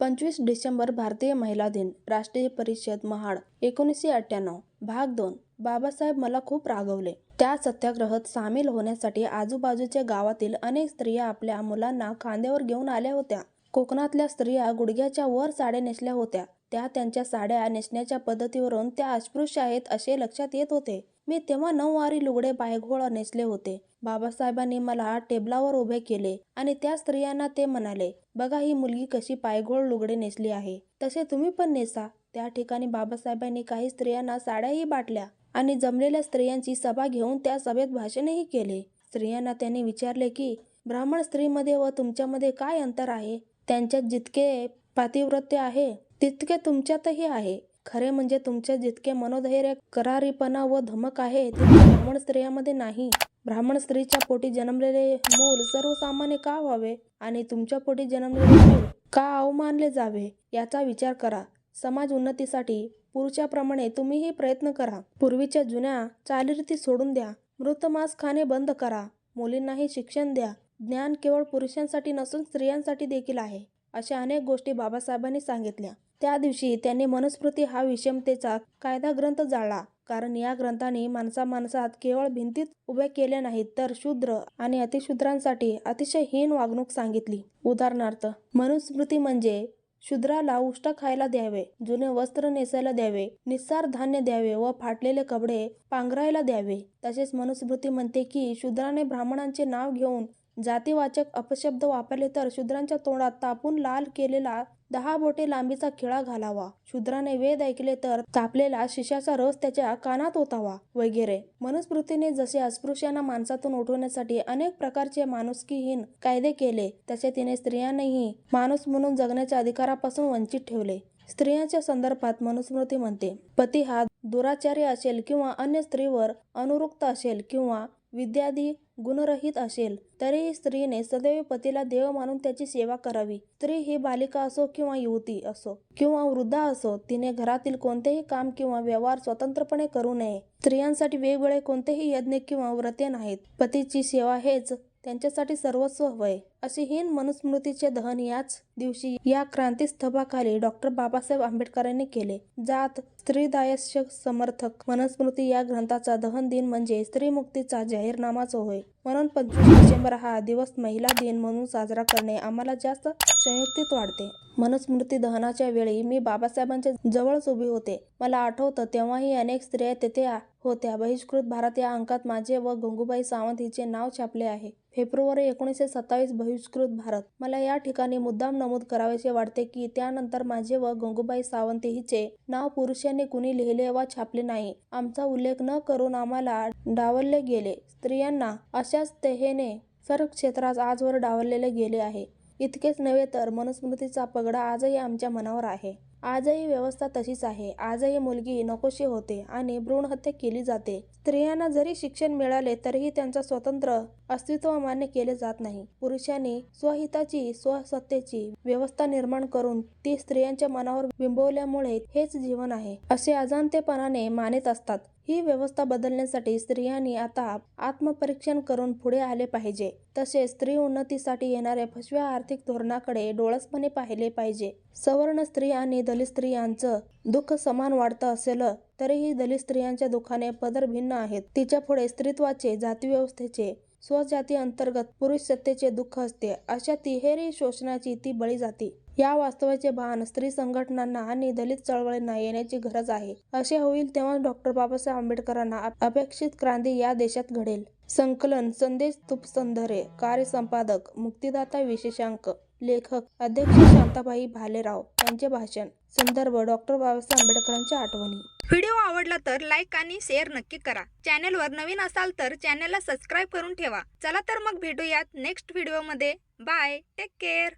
पंचवीस डिसेंबर भारतीय महिला दिन राष्ट्रीय परिषद महाड एकोणीसशे अठ्ठ्याण्णव भाग दोन. बाबासाहेब मला खूप रागवले. त्या सत्याग्रहात सामील होण्यासाठी आजूबाजूच्या गावातील अनेक स्त्रिया आपल्या मुलांना खांद्यावर घेऊन आल्या होत्या. कोकणातल्या स्त्रिया गुडघ्याच्या वर साड्या नेसल्या होत्या. त्या त्यांच्या साड्या नेसण्याच्या पद्धतीवरून त्या अस्पृश्य आहेत असे लक्षात येत होते. मी तेव्हा नऊवारी लुगडे पायघोळ नेसले होते. बाबासाहेबांनी मला टेबलावर उभे केले आणि त्या स्त्रियांना ते म्हणाले बघा ही मुलगी कशी पायघोळ लुगडे नेसली आहे. तसे तुम्ही पण नेसा त्या ठिकाणी बाबासाहेबांनी काही स्त्रियांना साड्याही बाटल्या आणि जमलेल्या स्त्रियांची सभा घेऊन त्या सभेत भाषणही केले. स्त्रियांना त्यांनी विचारले की ब्राह्मण स्त्रीमध्ये व तुमच्यामध्ये काय अंतर आहे? त्यांच्यात जितके पातिव्रत्य आहे तितके तुमच्यातही आहे. खरे म्हणजे तुमचे जितके मनोधैर्य करारीपणा व धमक आहे तितके ब्राह्मण स्त्रियामध्ये नाही. ब्राह्मण स्त्रीच्या पोटी जन्मलेले मूल सर्वसामान्य का व्हावे आणि तुमच्या पोटी जन्मलेले मूल का अवमानले जावे याचा विचार करा. समाज उन्नतीसाठी पुरुषाप्रमाणे तुम्हीही प्रयत्न करा. पूर्वीच्या जुन्या चालीरीती सोडून द्या. मृत मांस खाणे बंद करा. मुलींनाही शिक्षण द्या. ज्ञान केवळ पुरुषांसाठी नसून स्त्रियांसाठी देखील आहे. अशा अनेक गोष्टी बाबासाहेबांनी सांगितल्या. त्या दिवशी त्यांनी मनुस्मृती हा विषमतेचा कायदा ग्रंथ जाळला. कारण या ग्रंथाने माणसा माणसात केवळ भिंतीत उभ्या केल्या नाहीत तर शूद्र आणि अतिशूद्रांसाठी अतिशय हीन वागणूक सांगितली. उदाहरणार्थ मनुस्मृती म्हणजे शूद्राला उष्ट खायला द्यावे जुने वस्त्र नेसायला द्यावे निस्सार धान्य द्यावे व फाटलेले कपडे पांघरायला द्यावे. तसेच मनुस्मृती म्हणते की शूद्राने ब्राह्मणांचे नाव घेऊन जातीवाचक अपशब्द वापरले तर शूद्रांच्या तोंडात तापून लाल केलेला दहा बोटे लांबीचा खिळा घालावा. शूद्राने वेद ऐकले तर तापलेला शिशाचा रस त्याच्या कानात ओतावा वगैरे. मनुस्मृतीने जसे अस्पृश्यांना माणसातून उठवण्यासाठी अनेक प्रकारचे माणुसकीहीन कायदे केले तसे तिने स्त्रियांनाही माणूस म्हणून जगण्याच्या अधिकारापासून वंचित ठेवले. स्त्रियांच्या संदर्भात मनुस्मृती म्हणते पती हा दुराचारी असेल किंवा अन्य स्त्रीवर अनुरुक्त असेल किंवा विद्यादी गुणरहित असेल तरीही स्त्रीने सदैव पतीला देव मानून त्याची सेवा करावी. स्त्री ही बालिका असो किंवा युवती असो किंवा वृद्धा असो तिने घरातील कोणतेही काम किंवा व्यवहार स्वतंत्रपणे करू नये. स्त्रियांसाठी वेगवेगळे कोणतेही यज्ञ किंवा व्रते नाहीत. पतीची सेवा हेच त्यांच्यासाठी सर्वस्व हवंय अशी हीन मनुस्मृतीचे दहन याच दिवशी या क्रांतीस्तंभाखाली डॉक्टर बाबासाहेब आंबेडकरांनी केले जात स्त्रीदायस्य समर्थक मनुस्मृती या ग्रंथाचा दहन दिन म्हणजे स्त्रीमुक्तीचा जाहीरनामाच होय. म्हणून पंचवीस डिसेंबर हा दिवस महिला दिन म्हणून साजरा करणे आम्हाला जास्त संयुक्तीत वाढते. मनुस्मृती दहनाच्या वेळी मी बाबासाहेबांच्या जवळच उभी होते. मला आठवतं तेव्हाही अनेक स्त्रिया तेथे होत्या. बहिष्कृत भारत या अंकात माझे व गंगूबाई सावंत हिचे नाव छापले आहे. फेब्रुवारी एकोणीसशे सत्तावीस बहिष्कृत भारत. मला या ठिकाणी मुद्दाम नमूद करावेसे वाटते की त्यानंतर माझे व गंगूबाई सावंत हिचे नाव पुरुषांनी कुणी लिहिले वा छापले नाही. आमचा उल्लेख न करून आम्हाला डावलले गेले. स्त्रियांना अशाच तऱ्हेने सर्व क्षेत्रात आजवर डावललेले गेले आहे. इतकेच नव्हे तर मनुस्मृतीचा पगडा आजही आमच्या मनावर आहे. आजही व्यवस्था तशीच आहे. आजही मुलगी नकोशी होते आणि भ्रूणहत्या केली जाते. स्त्रियांना जरी शिक्षण मिळाले तरीही त्यांचा स्वतंत्र अस्तित्व मान्य केले जात नाही. पुरुषांनी स्वहिताची स्वसत्तेची व्यवस्था निर्माण करून ती स्त्रियांच्या मनावर बिंबवल्यामुळे हेच जीवन आहे असे अजाणतेपणाने मानित असतात. ही व्यवस्था बदलण्यासाठी स्त्रियांनी आता आत्मपरीक्षण करून पुढे आले पाहिजे. तसेच स्त्री उन्नतीसाठी येणाऱ्या फसव्या आर्थिक धोरणाकडे डोळसपणे पाहिले पाहिजे. सवर्ण स्त्री आणि दलित स्त्रियांचं दुःख समान वाढतं असेल तरीही दलित स्त्रियांच्या दुःखाने पदर भिन्न आहेत. तिच्या पुढे स्त्रीत्वाचे जातीव्यवस्थेचे स्वजाती अंतर्गत पुरुष सत्तेचे दुःख असते. अशा तिहेरी शोषणाची ती बळी जाते. या वास्तवाचे भान स्त्री संघटनांना आणि दलित चळवळींना येण्याची गरज आहे. असे होईल तेव्हा डॉक्टर बाबासाहेब आंबेडकरांना अपेक्षित क्रांती या देशात घडेल. संकलन संदेश तुपसंधरे कार्यसंपादक मुक्तिदाता विशेषांक लेखक अध्यक्ष शांताबाई भालेराव यांचे भाषण. संदर्भ डॉक्टर बाबासाहेब आंबेडकरांच्या आठवणी. व्हिडिओ आवडला तर लाईक आणि शेअर नक्की करा. चॅनलवर नवीन असाल तर चॅनलला सबस्क्राईब करून ठेवा. चला तर मग भेटूयात नेक्स्ट व्हिडिओमध्ये. बाय. Take care.